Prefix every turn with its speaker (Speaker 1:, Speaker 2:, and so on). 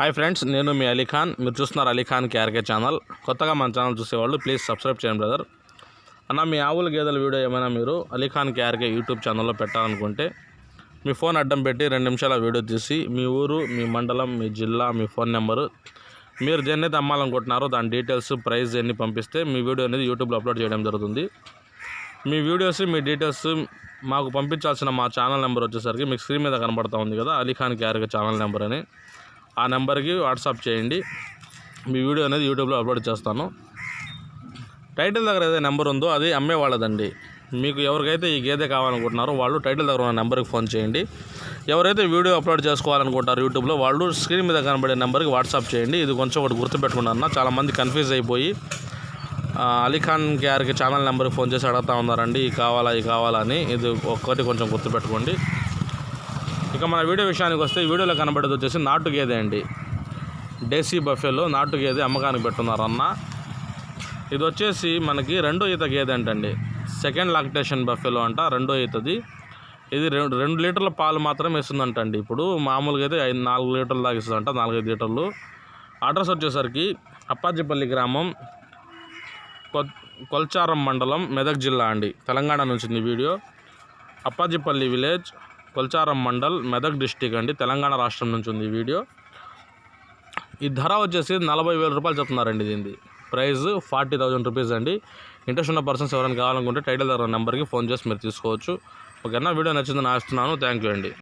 Speaker 1: Hi friends నేను మీ అలీఖాన్ మీరు చూస్తున్నారు అలీఖాన్ కేఆర్కే ఛానల్. కొత్తగా మన ఛానల్ చూసేవాళ్ళు ప్లీజ్ సబ్స్క్రైబ్ చేయండి బ్రదర్. అన్న మీ ఆవుల గేదెల వీడియో ఏమైనా మీరు అలీఖాన్ కేఆర్కే యూట్యూబ్ ఛానల్లో పెట్టాలనుకుంటే మీ ఫోన్ అడ్డం పెట్టి రెండు నిమిషాల వీడియో తీసి మీ ఊరు మీ మండలం మీ జిల్లా మీ ఫోన్ నెంబరు మీరు దేన్నైతే అమ్మాలనుకుంటున్నారో దాని డీటెయిల్స్ ప్రైస్ ఎన్ని పంపిస్తే మీ వీడియో అనేది యూట్యూబ్లో అప్లోడ్ చేయడం జరుగుతుంది. మీ వీడియోస్ మీ డీటెయిల్స్ మాకు పంపించాల్సిన మా ఛానల్ నెంబర్ వచ్చేసరికి మీకు స్క్రీన్ మీద కనబడతా ఉంది కదా అలీఖాన్ కేఆర్కే ఛానల్ నెంబర్ అని. ఆ నెంబర్కి వాట్సాప్ చేయండి. మీ వీడియో అనేది యూట్యూబ్లో అప్లోడ్ చేస్తాను. టైటిల్ దగ్గర ఏదైతే నెంబర్ ఉందో అది అమ్మే వాళ్ళదండి. మీకు ఎవరికైతే ఈ గేదె కావాలనుకుంటున్నారో వాళ్ళు టైటిల్ దగ్గర ఉన్న నెంబర్కి ఫోన్ చేయండి. ఎవరైతే వీడియో అప్లోడ్ చేసుకోవాలనుకుంటారో యూట్యూబ్లో వాళ్ళు స్క్రీన్ మీద కనబడే నెంబర్కి వాట్సాప్ చేయండి. ఇది కొంచెం ఒకటి గుర్తుపెట్టుకున్నాను. చాలామంది కన్ఫ్యూజ్ అయిపోయి అలీఖాన్ గారికి ఛానల్ నెంబర్కి ఫోన్ చేసి అడుగుతా ఉన్నారండి ఇది కావాలా ఇది కావాలా అని. ఇది ఒక్కటి కొంచెం గుర్తుపెట్టుకోండి. ఇక మన వీడియో విషయానికి వస్తే వీడియోలో కనబడేది వచ్చేసి నాటు గేదె అండి. డేసీ బఫేలో నాటు గేదె అమ్మకానికి పెట్టున్నారు అన్న ఇది వచ్చేసి మనకి రెండో ఈత గేదె అంటండి. సెకండ్ లాక్టేషన్ బఫేలో అంట రెండో ఈతది. ఇది రెండు రెండు లీటర్ల పాలు మాత్రమే ఇస్తుందంటండి ఇప్పుడు మామూలుగా అయితే ఐదు నాలుగు లీటర్లు దాకా ఇస్తుందంట నాలుగైదు లీటర్లు. అడ్రస్ వచ్చేసరికి అప్పాజిపల్లి గ్రామం కొ- కొల్చారం మండలం మెదక్ జిల్లా అండి. తెలంగాణ నుంచి video. Appajipalli village Kolcharam mandal Medak district అండి. తెలంగాణ రాష్ట్రం నుంచి ఉంది ఈ వీడియో. ఈ ధర వచ్చేసి నలభై వేల రూపాయలు చెప్తున్నారండి దీనిది. ప్రైస్ ఫార్టీ థౌజండ్ రూపీస్ అండి. ఇంట్రెస్ట్ ఉన్న పర్సన్స్ ఎవరైనా కావాలనుకుంటే టైటిల్ దగ్గర నెంబర్కి ఫోన్ చేసి మీరు తీసుకోవచ్చు. ఓకేనా? వీడియో నచ్చిందని ఆస్తున్నాను థ్యాంక్ యూ అండి.